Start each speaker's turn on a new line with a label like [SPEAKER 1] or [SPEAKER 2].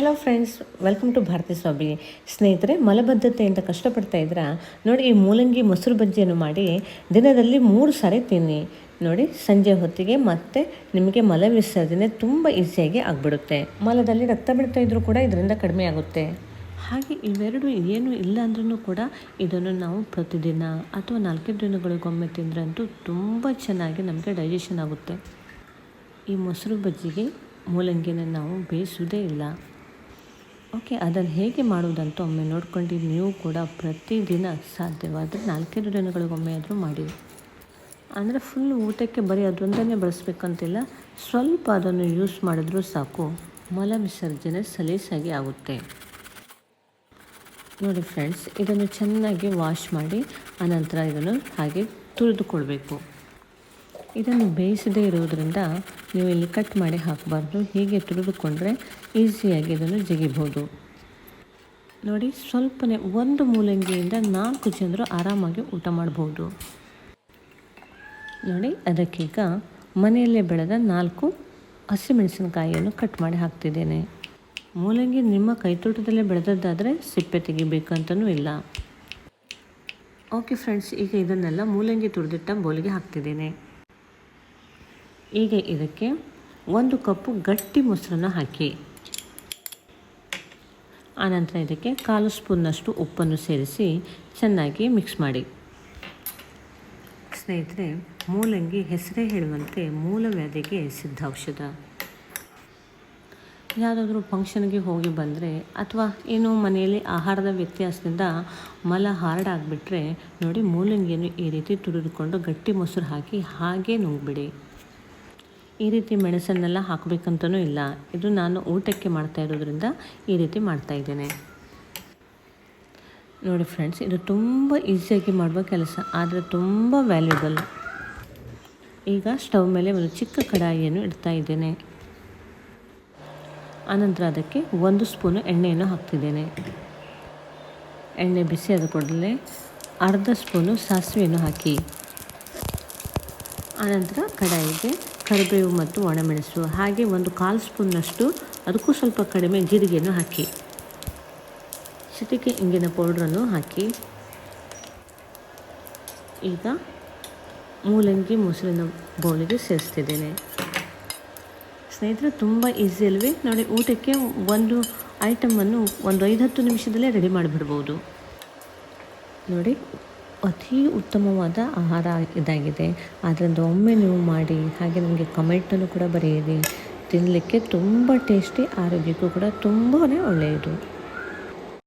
[SPEAKER 1] Hello friends welcome to Bharathi Swamy ಸ್ನೇಹಿತರೆ ಮಲಬದ್ಧತೆಯಿಂದ ಕಷ್ಟಪಡ್ತಾ ಇದ್ದೀರಾ ನೋಡಿ ಈ ಮೂಲಂಗಿ ಮೊಸರು ಬಜ್ಜಿಯನ್ನು ಮಾಡಿ ದಿನದಲ್ಲಿ ಮೂರು ಸಾರಿ ತಿನ್ನಿ ನೋಡಿ ಸಂಜೆ ಹೊತ್ತಿಗೆ ಮತ್ತೆ ನಿಮಗೆ ಮಲ ವಿಸರ್ಜನೆ ತುಂಬ ಈಸಿಯಾಗಿ ಆಗಿಬಿಡುತ್ತೆ ಮಲದಲ್ಲಿ ರಕ್ತ ಬಿಡ್ತಾ ಇದ್ದರೂ ಕೂಡ ಇದರಿಂದ ಕಡಿಮೆ ಆಗುತ್ತೆ ಹಾಗೆ ಇವೆರಡು ಏನು ಇಲ್ಲ ಅಂದ್ರೂ ಕೂಡ ಇದನ್ನು ನಾವು ಪ್ರತಿದಿನ ಅಥವಾ ನಾಲ್ಕೈದು ದಿನಗಳಿಗೊಮ್ಮೆ ತಿಂದ್ರಂತೂ ತುಂಬ ಚೆನ್ನಾಗಿ ನಮಗೆ ಡೈಜೆಷನ್ ಆಗುತ್ತೆ ಈ ಮೊಸರು ಬಜ್ಜಿಗೆ ಮೂಲಂಗಿನ ನಾವು ಬೇಯಿಸುವುದೇ ಇಲ್ಲ ಓಕೆ, ಅದನ್ನು ಹೇಗೆ ಮಾಡುವುದಂತ ಒಮ್ಮೆ ನೋಡ್ಕೊಂಡು ನೀವು ಕೂಡ ಪ್ರತಿದಿನ ಸಾಧ್ಯವಾದರೆ ನಾಲ್ಕೈದು ದಿನಗಳಿಗೊಮ್ಮೆ ಆದರೂ ಮಾಡಿ. ಅಂದರೆ ಫುಲ್ ಊಟಕ್ಕೆ ಬರೀ ಅದೊಂದನ್ನೇ ಬಳಸಬೇಕಂತಿಲ್ಲ, ಸ್ವಲ್ಪ ಅದನ್ನು ಯೂಸ್ ಮಾಡಿದ್ರೂ ಸಾಕು. ಮಲ ವಿಸರ್ಜನೆ ಸಲೀಸಾಗಿ ಆಗುತ್ತೆ. ನೋಡಿ ಫ್ರೆಂಡ್ಸ್ ಇದನ್ನು ಚೆನ್ನಾಗಿ ವಾಶ್ ಮಾಡಿ ಆನಂತರ ಇದನ್ನು ಹಾಗೆ ತುರಿದುಕೊಳ್ಬೇಕು. ಇದನ್ನು ಬೇಯಿಸದೇ ಇರೋದರಿಂದ ನೀವು ಇಲ್ಲಿ ಕಟ್ ಮಾಡಿ ಹಾಕಬಾರ್ದು. ಹೀಗೆ ತುಳಿದುಕೊಂಡ್ರೆ ಈಸಿಯಾಗಿ ಇದನ್ನು ಜಗಿಬೋದು. ನೋಡಿ, ಸ್ವಲ್ಪನೇ ಒಂದು ಮೂಲಂಗಿಯಿಂದ ನಾಲ್ಕು ಜನರು ಆರಾಮಾಗಿ ಊಟ ಮಾಡ್ಬೋದು. ನೋಡಿ, ಅದಕ್ಕೀಗ ಮನೆಯಲ್ಲೇ ಬೆಳೆದ ನಾಲ್ಕು ಹಸಿಮೆಣಸಿನಕಾಯಿಯನ್ನು ಕಟ್ ಮಾಡಿ ಹಾಕ್ತಿದ್ದೇನೆ. ಮೂಲಂಗಿ ನಿಮ್ಮ ಕೈತೋಟದಲ್ಲೇ ಬೆಳೆದದ್ದಾದರೆ ಸಿಪ್ಪೆ ತೆಗಿಬೇಕಂತನೂ ಇಲ್ಲ. ಓಕೆ ಫ್ರೆಂಡ್ಸ್, ಈಗ ಇದನ್ನೆಲ್ಲ ಮೂಲಂಗಿ ತುರಿದಿಟ್ಟ ಬೋಲಿಗೆ ಹಾಕ್ತಿದ್ದೇನೆ. ಈಗ ಇದಕ್ಕೆ ಒಂದು ಕಪ್ಪು ಗಟ್ಟಿ ಮೊಸರನ್ನು ಹಾಕಿ. ಆನಂತರ ಇದಕ್ಕೆ ಕಾಲು ಸ್ಪೂನ್ನಷ್ಟು ಉಪ್ಪನ್ನು ಸೇರಿಸಿ ಚೆನ್ನಾಗಿ ಮಿಕ್ಸ್ ಮಾಡಿ. ಸ್ನೇಹಿತರೆ, ಮೂಲಂಗಿ ಹೆಸರೇ ಹೇಳುವಂತೆ ಮೂಲ ವ್ಯಾಧಿಗೆ ಸಿದ್ಧ ಔಷಧ. ಯಾವುದಾದ್ರೂ ಫಂಕ್ಷನ್ಗೆ ಹೋಗಿ ಬಂದರೆ ಅಥವಾ ಏನು ಮನೆಯಲ್ಲಿ ಆಹಾರದ ವ್ಯತ್ಯಾಸದಿಂದ ಮಲ ಹಾರ್ಡ್ ಆಗಿಬಿಟ್ರೆ ನೋಡಿ ಮೂಲಂಗಿಯನ್ನು ಈ ರೀತಿ ತುರಿದುಕೊಂಡು ಗಟ್ಟಿ ಮೊಸರು ಹಾಕಿ ಹಾಗೇ ನುಂಗ್ಬಿಡಿ. ಈ ರೀತಿ ಮೆಣಸನ್ನೆಲ್ಲ ಹಾಕಬೇಕಂತನೂ ಇಲ್ಲ. ಇದು ನಾನು ಊಟಕ್ಕೆ ಮಾಡ್ತಾ ಇರೋದ್ರಿಂದ ಈ ರೀತಿ ಮಾಡ್ತಾ ಇದ್ದೇನೆ. ನೋಡಿ ಫ್ರೆಂಡ್ಸ್ ಇದು ತುಂಬ ಈಸಿಯಾಗಿ ಮಾಡುವ ಕೆಲಸ, ಆದರೆ ತುಂಬ ವ್ಯಾಲ್ಯೂಬಲ್ ಈಗ ಸ್ಟವ್ ಮೇಲೆ ಒಂದು ಚಿಕ್ಕ ಕಡಾಯಿಯನ್ನು ಇಡ್ತಾ ಇದ್ದೇನೆ. ಆನಂತರ ಅದಕ್ಕೆ ಒಂದು ಸ್ಪೂನು ಎಣ್ಣೆಯನ್ನು ಹಾಕ್ತಿದ್ದೇನೆ. ಎಣ್ಣೆ ಬಿಸಿ ಆದ ಕೂಡಲೇ ಅರ್ಧ ಸ್ಪೂನು ಸಾಸಿವೆಯನ್ನು ಹಾಕಿ. ಆನಂತರ ಕಡಾಯಿಗೆ ಕರಿಬೇವು ಮತ್ತು ಒಣಮೆಣಸು, ಹಾಗೆ ಒಂದು ಕಾಲು ಸ್ಪೂನ್ನಷ್ಟು, ಅದಕ್ಕೂ ಸ್ವಲ್ಪ ಕಡಿಮೆ ಜೀರಿಗೆಯನ್ನು ಹಾಕಿ. ಚಿಟಿಕೆ ಇಂಗಿನ ಪೌಡ್ರನ್ನು ಹಾಕಿ. ಈಗ ಮೂಲಂಗಿ ಮೊಸರಿನ ಬೌಲಿಗೆ ಸೇರಿಸ್ತಿದ್ದೇನೆ. ಸ್ನೇಹಿತರೆ, ತುಂಬ ಈಸಿ ಅಲ್ವೇ? ನೋಡಿ, ಊಟಕ್ಕೆ ಒಂದು ಐಟಮನ್ನು ಒಂದು ಐದು ಹತ್ತು ನಿಮಿಷದಲ್ಲೇ ರೆಡಿ ಮಾಡಿಬಿಡ್ಬೋದು. ನೋಡಿ. ಅತಿ ಉತ್ತಮವಾದ ಆಹಾರ ಇದಾಗಿದೆ. ಆದ್ದರಿಂದ ಒಮ್ಮೆ ನೀವು ಮಾಡಿ, ಹಾಗೆ ನಮಗೆ ಕಮೆಂಟನ್ನು ಕೂಡ ಬರೆಯಿರಿ. ತಿನ್ನಲಿಕ್ಕೆ ತುಂಬ ಟೇಸ್ಟಿ, ಆರೋಗ್ಯಕ್ಕೂ ಕೂಡ ತುಂಬಾ ಒಳ್ಳೆಯದು.